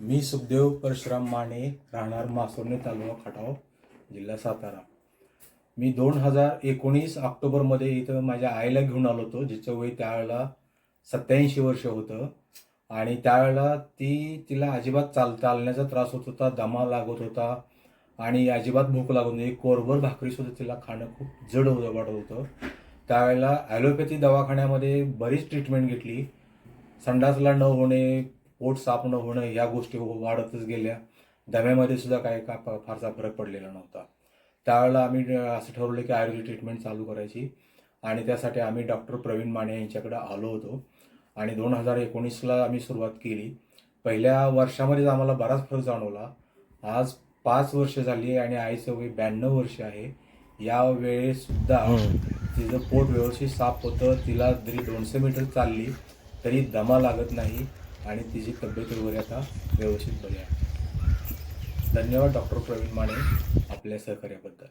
मी सुखदेव परशुराम माने राहणार मासोर्णे तालुका खटाव जिल्हा सातारा. मी दोन हजार एकोणीस ऑक्टोबरमध्ये इथं माझ्या आईला घेऊन आलो होतो जिचं वय त्यावेळेला सत्याऐंशी वर्ष होतं. आणि त्यावेळेला ती तिला अजिबात चाल चालण्याचा त्रास होत होता दमा लागत होता आणि अजिबात भूक लागत होती कोरभर भाकरीसुद्धा तिला खाणं खूप जड वाटत होतं. त्यावेळेला ॲलोपॅथी दवाखान्यामध्ये बरीच ट्रीटमेंट घेतली. संडासला न होणे पोट साफ न होणं ह्या गोष्टी वाढतच गेल्या. दम्यामध्ये सुद्धा काही का फारसा फरक पडलेला नव्हता. त्यावेळेला आम्ही असं ठरवलं की आयुर्वेदिक ट्रीटमेंट चालू करायची. आणि त्यासाठी आम्ही डॉक्टर प्रवीण माने यांच्याकडे आलो होतो. आणि दोन हजार एकोणीसला आम्ही सुरुवात केली. पहिल्या वर्षामध्येच आम्हाला बराच फरक जाणवला. आज पाच वर्ष झाली आणि आईचं वय ब्याण्णव वर्ष आहे. या वेळेसुद्धा तिचं पोट व्यवस्थित साफ होतं. तिला जरी दोनशे मीटर चालली तरी दमा लागत नाही. आणि तिची तब्येत वगैरे आता व्यवस्थित बरी आहे. धन्यवाद डॉक्टर प्रवीण माने आपल्या सहकार्याबद्दल.